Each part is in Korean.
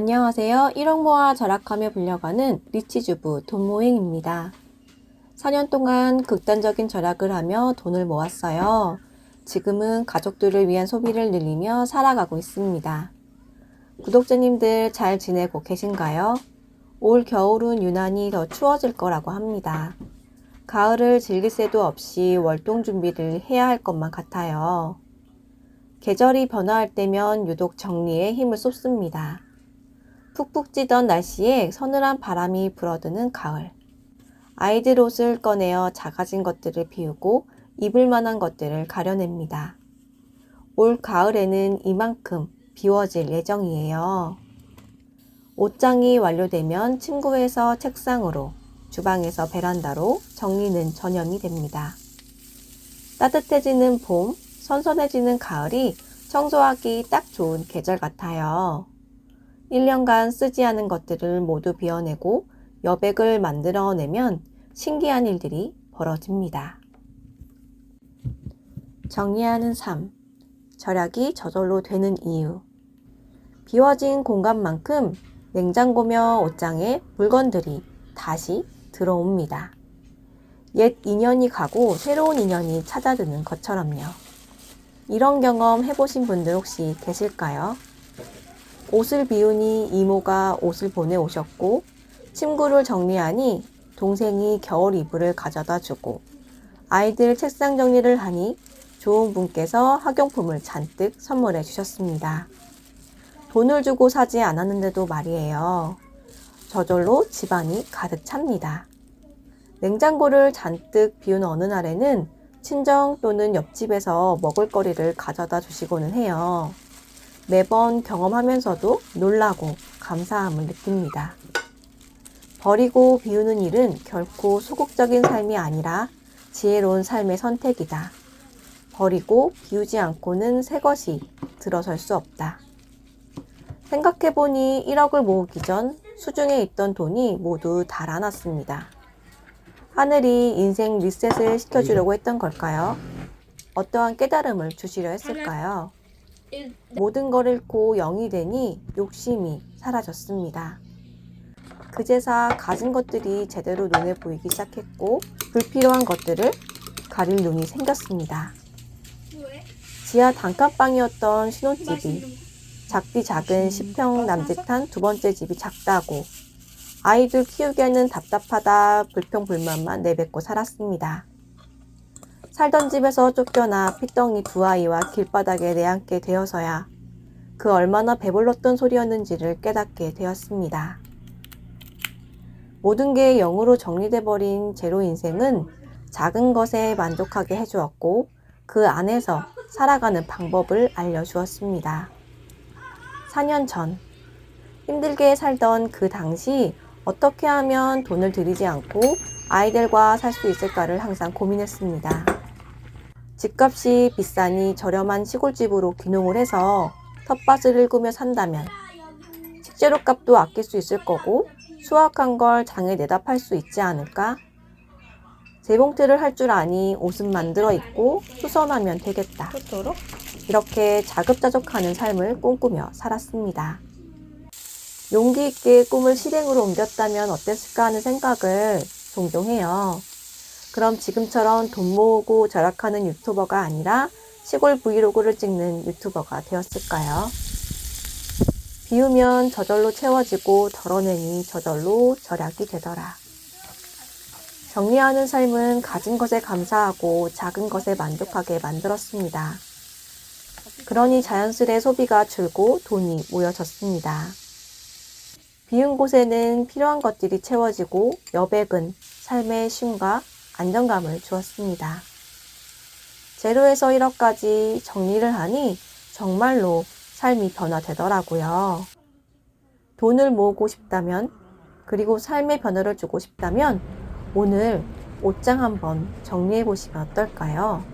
안녕하세요. 1억 모아 절약하며 불려가는 리치주부 돈모행입니다. 4년 동안 극단적인 절약을 하며 돈을 모았어요. 지금은 가족들을 위한 소비를 늘리며 살아가고 있습니다. 구독자님들 잘 지내고 계신가요? 올 겨울은 유난히 더 추워질 거라고 합니다. 가을을 즐길 새도 없이 월동 준비를 해야 할 것만 같아요. 계절이 변화할 때면 유독 정리에 힘을 쏟습니다. 푹푹 찌던 날씨에 서늘한 바람이 불어드는 가을. 아이들 옷을 꺼내어 작아진 것들을 비우고 입을 만한 것들을 가려냅니다. 올 가을에는 이만큼 비워질 예정이에요. 옷장이 완료되면 침구에서 책상으로, 주방에서 베란다로 정리는 전염이 됩니다. 따뜻해지는 봄, 선선해지는 가을이 청소하기 딱 좋은 계절 같아요. 1년간 쓰지 않은 것들을 모두 비워내고 여백을 만들어내면 신기한 일들이 벌어집니다. 정리하는 삶. 절약이 저절로 되는 이유. 비워진 공간만큼 냉장고며 옷장에 물건들이 다시 들어옵니다. 옛 인연이 가고 새로운 인연이 찾아드는 것처럼요. 이런 경험 해보신 분들 혹시 계실까요? 옷을 비우니 이모가 옷을 보내오셨고, 침구를 정리하니 동생이 겨울 이불을 가져다 주고, 아이들 책상 정리를 하니 좋은 분께서 학용품을 잔뜩 선물해 주셨습니다. 돈을 주고 사지 않았는데도 말이에요. 저절로 집안이 가득 찹니다. 냉장고를 잔뜩 비운 어느 날에는 친정 또는 옆집에서 먹을 거리를 가져다 주시고는 해요. 매번 경험하면서도 놀라고 감사함을 느낍니다. 버리고 비우는 일은 결코 소극적인 삶이 아니라 지혜로운 삶의 선택이다. 버리고 비우지 않고는 새 것이 들어설 수 없다. 생각해보니 1억을 모으기 전 수중에 있던 돈이 모두 달아났습니다. 하늘이 인생 리셋을 시켜주려고 했던 걸까요? 어떠한 깨달음을 주시려 했을까요? 모든 걸 잃고 영이 되니 욕심이 사라졌습니다. 그제사 가진 것들이 제대로 눈에 보이기 시작했고 불필요한 것들을 가릴 눈이 생겼습니다. 지하 단칸방이었던 신혼집이 작디 작은 10평 남짓한 두 번째 집이 작다고 아이들 키우기에는 답답하다 불평불만만 내뱉고 살았습니다. 살던 집에서 쫓겨나 피덩이 두 아이와 길바닥에 내앉게 되어서야 그 얼마나 배불렀던 소리였는지를 깨닫게 되었습니다. 모든 게 영으로 정리돼 버린 제로 인생은 작은 것에 만족하게 해주었고 그 안에서 살아가는 방법을 알려주었습니다. 4년 전 힘들게 살던 그 당시 어떻게 하면 돈을 들이지 않고 아이들과 살 수 있을까를 항상 고민했습니다. 집값이 비싸니 저렴한 시골집으로 귀농을 해서 텃밭을 일구며 산다면 식재료 값도 아낄 수 있을 거고 수확한 걸 장에 내다 팔 수 있지 않을까? 재봉틀을 할 줄 아니 옷은 만들어 입고 수선하면 되겠다. 이렇게 자급자족하는 삶을 꿈꾸며 살았습니다. 용기 있게 꿈을 실행으로 옮겼다면 어땠을까 하는 생각을 종종 해요. 그럼 지금처럼 돈 모으고 절약하는 유튜버가 아니라 시골 브이로그를 찍는 유튜버가 되었을까요? 비우면 저절로 채워지고 덜어내니 저절로 절약이 되더라. 정리하는 삶은 가진 것에 감사하고 작은 것에 만족하게 만들었습니다. 그러니 자연스레 소비가 줄고 돈이 모여졌습니다. 비운 곳에는 필요한 것들이 채워지고 여백은 삶의 쉼과 안정감을 주었습니다. 제로에서 1억까지 정리를 하니 정말로 삶이 변화되더라고요. 돈을 모으고 싶다면, 그리고 삶의 변화를 주고 싶다면, 오늘 옷장 한번 정리해 보시면 어떨까요?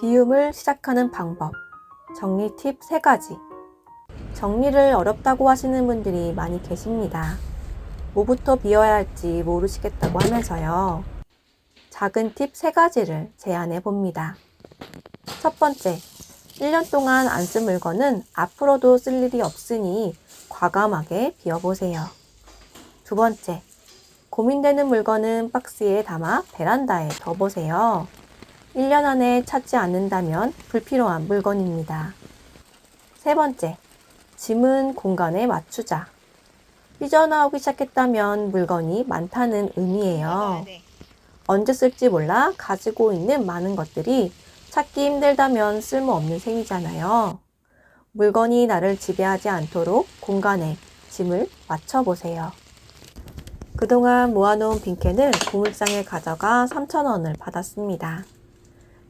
비움을 시작하는 방법. 정리 팁 3가지. 정리를 어렵다고 하시는 분들이 많이 계십니다. 뭐부터 비워야 할지 모르시겠다고 하면서요. 작은 팁 3가지를 제안해 봅니다. 첫 번째, 1년 동안 안 쓴 물건은 앞으로도 쓸 일이 없으니 과감하게 비워보세요. 두 번째, 고민되는 물건은 박스에 담아 베란다에 둬보세요. 1년 안에 찾지 않는다면 불필요한 물건입니다. 세 번째, 짐은 공간에 맞추자. 삐져나오기 시작했다면 물건이 많다는 의미예요. 언제 쓸지 몰라 가지고 있는 많은 것들이 찾기 힘들다면 쓸모없는 셈이잖아요. 물건이 나를 지배하지 않도록 공간에 짐을 맞춰보세요. 그동안 모아놓은 빈캔을 고물상에 가져가 3,000원을 받았습니다.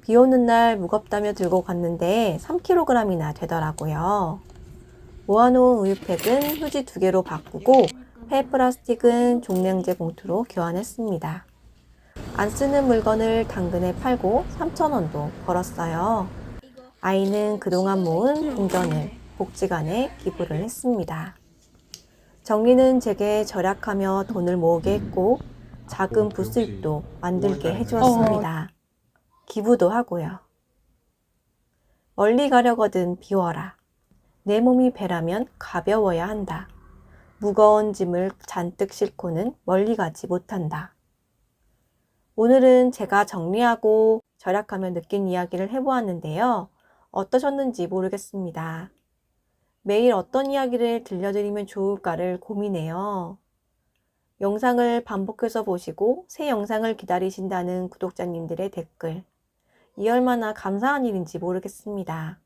비 오는 날 무겁다며 들고 갔는데 3kg이나 되더라고요. 모아놓은 우유팩은 휴지 두 개로 바꾸고 폐 플라스틱은 종량제 봉투로 교환했습니다. 안 쓰는 물건을 당근에 팔고 3,000원도 벌었어요. 아이는 그동안 모은 동전을 복지관에 기부를 했습니다. 정리는 제게 절약하며 돈을 모으게 했고 작은 부수입도 만들게 해주었습니다. 기부도 하고요. 멀리 가려거든 비워라. 내 몸이 배라면 가벼워야 한다. 무거운 짐을 잔뜩 싣고는 멀리 가지 못한다. 오늘은 제가 정리하고 절약하며 느낀 이야기를 해보았는데요. 어떠셨는지 모르겠습니다. 매일 어떤 이야기를 들려드리면 좋을까를 고민해요. 영상을 반복해서 보시고 새 영상을 기다리신다는 구독자님들의 댓글. 이 얼마나 감사한 일인지 모르겠습니다.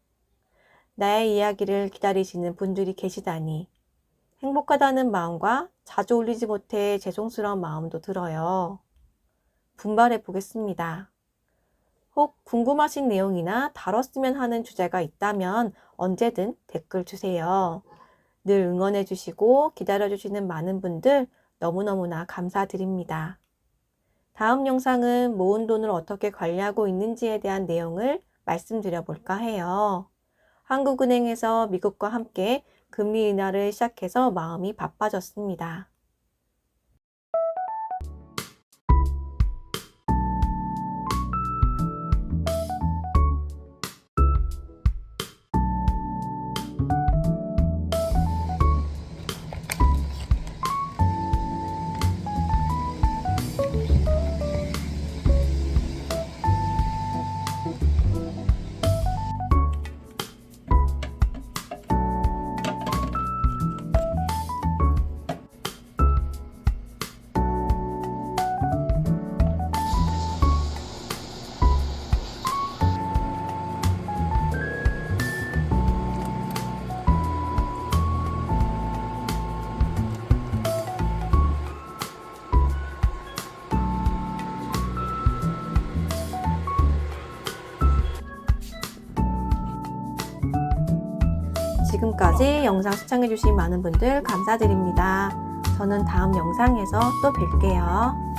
나의 이야기를 기다리시는 분들이 계시다니 행복하다는 마음과 자주 올리지 못해 죄송스러운 마음도 들어요. 분발해 보겠습니다. 혹 궁금하신 내용이나 다뤘으면 하는 주제가 있다면 언제든 댓글 주세요. 늘 응원해 주시고 기다려 주시는 많은 분들 너무너무나 감사드립니다. 다음 영상은 모은 돈을 어떻게 관리하고 있는지에 대한 내용을 말씀드려 볼까 해요. 한국은행에서 미국과 함께 금리 인하를 시작해서 마음이 바빠졌습니다. 지금까지 영상 시청해주신 많은 분들 감사드립니다. 저는 다음 영상에서 또 뵐게요.